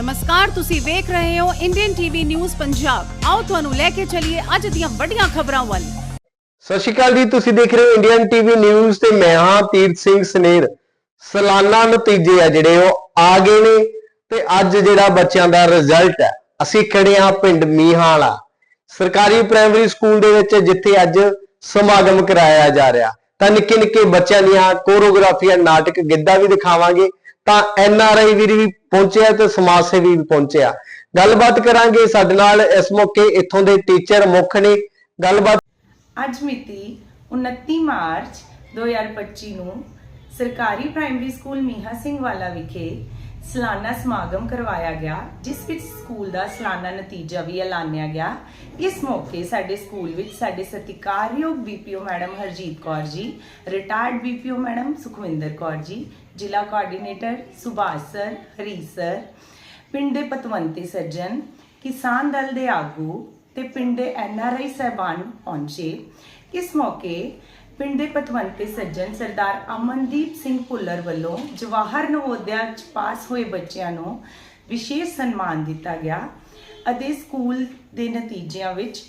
ਨਮਸਕਾਰ, ਤੁਸੀਂ ਵੇਖ ਰਹੇ ਹੋ ਇੰਡੀਅਨ ਟੀਵੀ ਨਿਊਜ਼ ਪੰਜਾਬ ਆਓ ਤੁਹਾਨੂੰ ਲੈ ਕੇ ਚੱਲੀਏ ਅੱਜ ਦੀਆਂ ਵੱਡੀਆਂ ਖਬਰਾਂ ਵੱਲ। ਸਤਿ ਸ਼੍ਰੀ ਅਕਾਲ ਜੀ, ਤੁਸੀਂ ਦੇਖ ਰਹੇ ਹੋ ਇੰਡੀਅਨ ਟੀਵੀ ਨਿਊਜ਼ ਤੇ ਮੈਂ ਹਾਂ ਤੀਰਥ ਸਿੰਘ ਸਨੇਰ। ਸਾਲਾਨਾ ਨਤੀਜੇ ਆ ਜਿਹੜੇ, ਉਹ ਆ ਗਏ ਨੇ ਤੇ ਅੱਜ ਜਿਹੜਾ ਬੱਚਿਆਂ ਦਾ ਰਿਜ਼ਲਟ ਹੈ, ਅਸੀਂ ਖੜੇ ਹਾਂ ਪਿੰਡ ਮੀਹਾਂਵਾਲਾ। ਸਰਕਾਰੀ ਪ੍ਰਾਇਮਰੀ ਸਕੂਲ ਦੇ ਵਿੱਚ ਜਿੱਥੇ ਅੱਜ ਸਮਾਗਮ ਕਰਾਇਆ ਜਾ ਰਿਹਾ। ਤਾਂ ਨਿੱਕੇ ਨਿੱਕੇ ਬੱਚਿਆਂ ਦੀਆਂ ਕੋਰੀਓਗ੍ਰਾਫੀਆਂ ਨਾਟਕ, ਗਿੱਧਾ ਵੀ ਦਿਖਾਵਾਂਗੇ। ਤਾਂ ਐਨ ਆਰ ਆਈ ਵੀਰ ਵੀ ਪਹੁੰਚਿਆ ਤੇ ਸਮਾਜ ਸੇਵੀ ਵੀ ਪਹੁੰਚਿਆ। ਗੱਲਬਾਤ ਕਰਾਂਗੇ ਸਾਡੇ ਨਾਲ ਇਸ ਮੌਕੇ ਇੱਥੋਂ ਦੇ ਟੀਚਰ ਮੁੱਖ ਨੇ। ਗੱਲਬਾਤ ਅੱਜ ਮਿਤੀ 29 ਮਾਰਚ 2025 ਨੂੰ ਸਰਕਾਰੀ ਪ੍ਰਾਇਮਰੀ ਸਕੂਲ ਮੀਹਾ ਸਿੰਘ ਵਾਲਾ ਵਿਖੇ ਸਾਲਾਨਾ ਸਮਾਗਮ ਕਰਵਾਇਆ ਗਿਆ, ਜਿਸ ਵਿੱਚ ਸਕੂਲ ਦਾ ਸਾਲਾਨਾ ਨਤੀਜਾ ਵੀ ਐਲਾਨਿਆ ਗਿਆ। ਇਸ ਮੌਕੇ ਸਾਡੇ ਸਕੂਲ ਵਿੱਚ ਸਾਡੇ ਸਤਿਕਾਰਯੋਗ BPO madam Harjeet Kaur ji, retired BPO madam Sukhwinder Kaur ji, ਜ਼ਿਲ੍ਹਾ coordinator Subhash sir Hari sir, ਪਿੰਡ ਦੇ ਪਤਵੰਤੇ ਸੱਜਣ, ਕਿਸਾਨ ਦਲ ਦੇ ਆਗੂ ਤੇ ਪਿੰਡ ਦੇ ਐਨਆਰਆਈ ਸਹਿਬਾਨ ਪਹੁੰਚੇ। ਇਸ ਮੌਕੇ ਪਿੰਡ ਦੇ ਪਤਵੰਤੇ ਸੱਜਣ ਸਰਦਾਰ ਅਮਨਦੀਪ ਸਿੰਘ ਭੁੱਲਰ ਵੱਲੋਂ ਜਵਾਹਰ ਨਵੋਦਿਆ ਚ ਪਾਸ ਹੋਏ ਬੱਚਿਆਂ ਨੂੰ ਵਿਸ਼ੇਸ਼ ਸਨਮਾਨ ਦਿੱਤਾ ਗਿਆ ਅਤੇ ਸਕੂਲ ਦੇ ਨਤੀਜਿਆਂ ਵਿੱਚ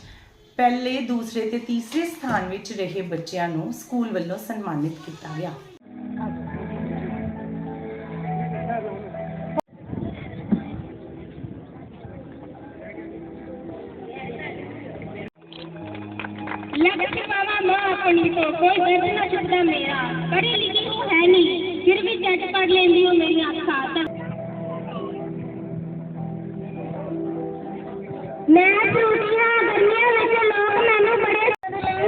ਪਹਿਲੇ, ਦੂਸਰੇ ਤੇ ਤੀਸਰੇ ਸਥਾਨ ਵਿੱਚ ਰਹੇ ਬੱਚਿਆਂ ਨੂੰ ਸਕੂਲ ਵੱਲੋਂ ਸਨਮਾਨਿਤ ਕੀਤਾ ਗਿਆ। ਲੱਖ ਪਾਵਾ ਤੋਂ ਕੋਈ ਦਰਦ ਨਾ ਚੁੱਕਦਾ ਮੇਰਾ। ਪੜ੍ਹੀ ਲਿਖੀ ਹੂੰ ਹੈ ਨਹੀਂ ਫਿਰ ਵੀ ਚੱਟ ਪੜ ਲੈਂਦੀ ਹੋ ਮੇਰੀ ਅੱਖਾਂ ਤਾਂ ਮੈਂ ਝੂਠੀਆਂ ਗਰਮੀਆਂ ਵਿੱਚ ਲੋਕ ਮੈਨੂੰ ਬੜੇ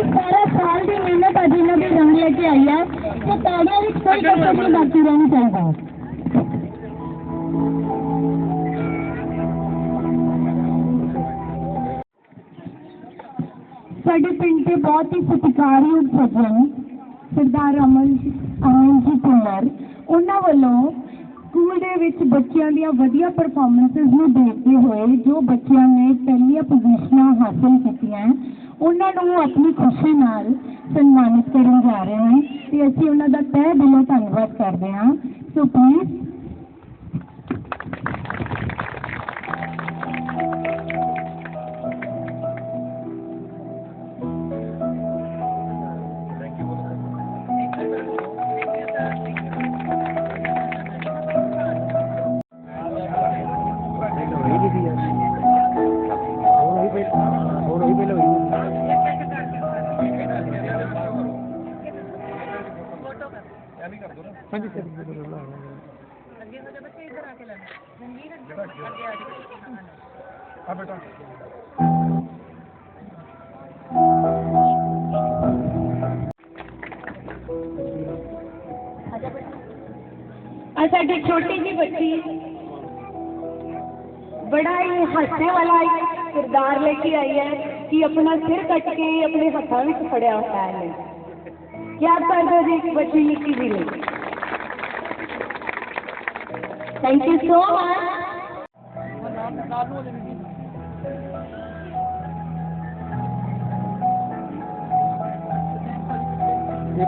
ਸਾਰਾ ਸਾਲ ਦੀ ਮਿਹਨਤ ਅੱਜ ਇਹਨਾਂ ਦੇ ਰੰਗ ਲੈ ਕੇ ਆਈ ਹੈ ਤੇ ਤਾੜੀਆਂ ਵਿੱਚ ਕੋਈ ਕਸਰ ਨਹੀਂ ਬਾਕੀ ਰਹਿਣੀ ਚਾਹੀਦਾ। ਸਾਡੇ ਪਿੰਡ ਦੇ ਬਹੁਤ ਹੀ ਸਤਿਕਾਰਯੋਗ ਸੱਜਣ ਸਰਦਾਰ ਅਮਨ ਅਮਨ ਜੀ ਭੁੱਲਰ, ਉਹਨਾਂ ਵੱਲੋਂ ਸਕੂਲ ਦੇ ਵਿੱਚ ਬੱਚਿਆਂ ਦੀਆਂ ਵਧੀਆ ਪਰਫਾਰਮੈਂਸਸ ਨੂੰ ਦੇਖਦੇ ਹੋਏ ਜੋ ਬੱਚਿਆਂ ਨੇ ਪਹਿਲੀਆਂ ਪੋਜੀਸ਼ਨਾਂ ਹਾਸਲ ਕੀਤੀਆਂ, ਉਹਨਾਂ ਨੂੰ ਆਪਣੀ ਖੁਸ਼ੀ ਨਾਲ ਸਨਮਾਨਿਤ ਕਰਨ ਜਾ ਰਹੇ ਹਾਂ ਤੇ ਅਸੀਂ ਉਹਨਾਂ ਦਾ ਤਹਿ ਦਿਲੋਂ ਧੰਨਵਾਦ ਕਰਦੇ ਹਾਂ। ਸੋ ਪਲੀਜ਼ ਆ ਸਾਡੀ ਛੋਟੀ ਜੀ ਬੱਚੀ। ਬੜਾ ਹੀ ਹਾਸੇ ਵਾਲਾ ਇੱਕ ਕਿਰਦਾਰ ਲੈ ਕੇ ਆਈ ਹੈ ਕਿ ਆਪਣਾ ਸਿਰ ਕੱਟ ਕੇ ਆਪਣੇ ਹੱਥਾਂ ਵਿੱਚ ਫੜਿਆ ਹੋਇਆ ਹੈ। ਕਿਆ ਕਰ ਦੋ ਜੀ ਇੱਕ ਬੱਚੀ ਨਿੱਕੀ ਜੀ ਲਈ ਥੈਂਕ ਯੂ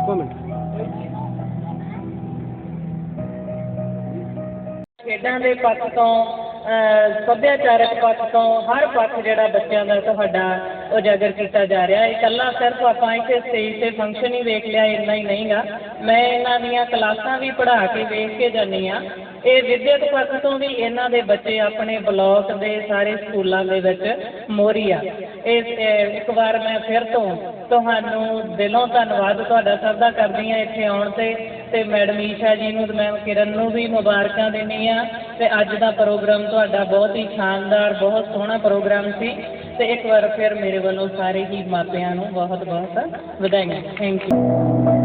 ਸੋ ਮਚ ਖੇਡਾਂ ਦੇ ਪੱਖ ਤੋਂ ਸੱਭਿਆਚਾਰਕ ਪੱਖ ਤੋਂ ਹਰ ਪੱਖ ਜਿਹੜਾ ਬੱਚਿਆਂ ਦਾ ਤੁਹਾਡਾ ਉਜਾਗਰ ਕੀਤਾ ਜਾ ਰਿਹਾ ਹੈ। ਇਕੱਲਾ ਸਿਰਫ ਆਪਾਂ ਇੱਥੇ ਸਟੇਜ ਤੇ ਫੰਕਸ਼ਨ ਹੀ ਵੇਖ ਲਿਆ, ਇੰਨਾ ਹੀ ਨਹੀਂਗਾ। ਮੈਂ ਇਹਨਾਂ ਦੀਆਂ ਕਲਾਸਾਂ ਵੀ ਪੜ੍ਹਾ ਕੇ ਵੇਖ ਕੇ ਜਾਂਦੀ ਆ ਇਹ ਵਿਦਿਅਕ ਪੱਖ ਤੋਂ ਵੀ ਇਹਨਾਂ ਦੇ ਬੱਚੇ ਆਪਣੇ ਬਲਾਕ ਦੇ ਸਾਰੇ ਸਕੂਲਾਂ ਦੇ ਵਿੱਚ ਮੋਹਰੀ ਆ। ਇਹ ਇੱਕ ਵਾਰ ਮੈਂ ਫਿਰ ਤੋਂ ਤੁਹਾਨੂੰ ਦਿਲੋਂ ਧੰਨਵਾਦ ਤੁਹਾਡਾ ਸਭ ਦਾ ਕਰਦੀ ਆ ਇੱਥੇ ਆਉਣ ਤੇ। ਤੇ ਮੈਡਮ ਈਸ਼ਾ ਜੀ ਨੂੰ ਤੇ ਮੈਮ ਕਿਰਨ ਨੂੰ ਵੀ ਮੁਬਾਰਕਾਂ ਦਿੰਦੀ ਆ ਤੇ ਅੱਜ ਦਾ ਪ੍ਰੋਗਰਾਮ ਤੁਹਾਡਾ ਬਹੁਤ ਹੀ ਸ਼ਾਨਦਾਰ, ਬਹੁਤ ਸੋਹਣਾ ਪ੍ਰੋਗਰਾਮ ਸੀ। ਤੇ ਇੱਕ ਵਾਰ ਫਿਰ ਮੇਰੇ ਵੱਲੋਂ ਸਾਰੇ ਹੀ ਮਾਪਿਆਂ ਨੂੰ ਬਹੁਤ ਬਹੁਤ ਵਧਾਈਆਂ। ਥੈਂਕ ਯੂ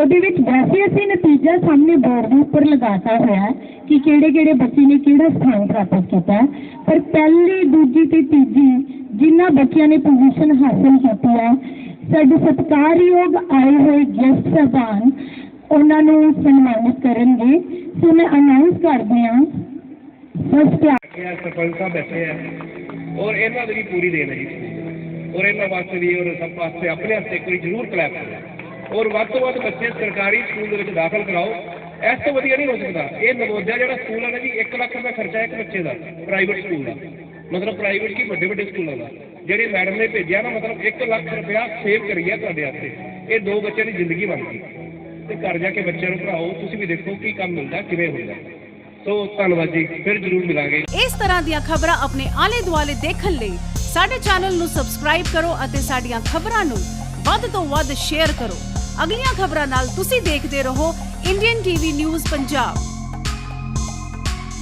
ਉਹਦੇ ਵਿੱਚ ਵੈਸੇ ਅਸੀਂ ਨਤੀਜਾ ਸਾਹਮਣੇ ਬੋਰਡ ਦੇ ਉੱਪਰ ਲਗਾਤਾ ਹੋਇਆ ਹੈ ਕਿ ਕਿਹੜੇ ਕਿਹੜੇ ਬੱਚੇ ਨੇ ਕਿਹੜਾ ਸਥਾਨ ਪ੍ਰਾਪਤ ਕੀਤਾ ਹੈ। ਪਰ ਪਹਿਲੀ, ਦੂਜੀ ਤੇ ਤੀਜੀ ਜਿਨ੍ਹਾਂ ਬੱਚਿਆਂ ਨੇ ਪੋਜੀਸ਼ਨ ਹਾਸਲ ਕੀਤੀ ਹੈ, ਸਾਡੇ ਸਤਿਕਾਰਯੋਗ ਆਏ ਹੋਏ ਗੈਸਟ ਸਾਹਿਬਾਨ ਉਹਨਾਂ ਨੂੰ ਸਨਮਾਨਿਤ ਕਰਨਗੇ। ਸੋ ਮੈਂ ਅਨਾਉਂਸ ਕਰਦੀ ਹਾਂ। ਫਸਟ ਇਹ ਸਰਪੰਚ ਸਾਹਿਬ ਬੈਠੇ ਆ। ਔਰ ਇਹਨਾਂ ਦੀ ਵੀ ਪੂਰੀ ਦੇਣ ਹੈ ਜੀ। ਔਰ ਇਹਨਾਂ ਵਾਸਤੇ ਵੀ ਔਰ ਸਭ ਵਾਸਤੇ ਆਪਣੇ ਵਾਸਤੇ ਇੱਕ ਵਾਰੀ ਜ਼ਰੂਰ ਕਲੈਪ ਕਰੋ। ਔਰ ਵੱਧ ਤੋਂ ਵੱਧ ਬੱਚੇ ਸਰਕਾਰੀ ਸਕੂਲ ਦੇ ਵਿੱਚ ਦਾਖਲ ਕਰਾਓ। ਇਸ ਤੋਂ ਵਧੀਆ ਨਹੀਂ ਹੋ ਸਕਦਾ। ਇਹ ਨਵੋਦਿਆ ਜਿਹੜਾ ਸਕੂਲ ਹੈ ਨਾ ਜੀ 1 ਲੱਖ ਰੁਪਏ ਖਰਚਾ ਇੱਕ ਬੱਚੇ ਦਾ ਪ੍ਰਾਈਵੇਟ ਸਕੂਲ ਦਾ। ਮਤਲਬ ਪ੍ਰਾਈਵੇਟ ਕੀ ਵੱਡੇ ਵੱਡੇ ਸਕੂਲਾਂ ਦਾ। ਜਿਹੜੇ ਮੈਡਮ ਨੇ ਭੇਜਿਆ ਨਾ, ਮਤਲਬ 1 ਲੱਖ ਰੁਪਇਆ ਸੇਵ ਕਰੀ ਤੁਹਾਡੇ ਵਾਸਤੇ। ਇਹ ਦੋ ਬੱਚਿਆਂ ਦੀ ਜ਼ਿੰਦਗੀ ਬਣ ਗਈ। ਤੇ ਘਰ ਜਾ ਕੇ ਬੱਚਿਆਂ ਨੂੰ ਪੜਾਓ ਤੁਸੀਂ ਵੀ ਦੇਖੋ ਕੀ ਕੰਮ ਮਿਲਦਾ, ਕਿਵੇਂ ਹੁੰਦਾ। ਸੋ ਧੰਨਵਾਦ ਜੀ। ਫਿਰ ਜ਼ਰੂਰ ਮਿਲਾਂਗੇ। ਇਸ ਤਰ੍ਹਾਂ ਦੀਆਂ ਖਬਰਾਂ ਆਪਣੇ ਆਲੇ ਦੁਆਲੇ ਦੇਖਣ ਲਈ ਸਾਡੇ ਚੈਨਲ ਨੂੰ ਸਬਸਕ੍ਰਾਈਬ ਕਰੋ ਅਤੇ ਸਾਡੀਆਂ ਖਬਰਾਂ ਨੂੰ ਵੱਧ ਤੋਂ ਵੱਧ ਸ਼ੇਅਰ ਕਰੋ। ਅਗਲੀਆਂ ਖਬਰਾਂ ਨਾਲ ਤੁਸੀਂ ਦੇਖਦੇ ਰਹੋ ਇੰਡੀਅਨ ਟੀਵੀ ਨਿਊਜ਼ ਪੰਜਾਬ।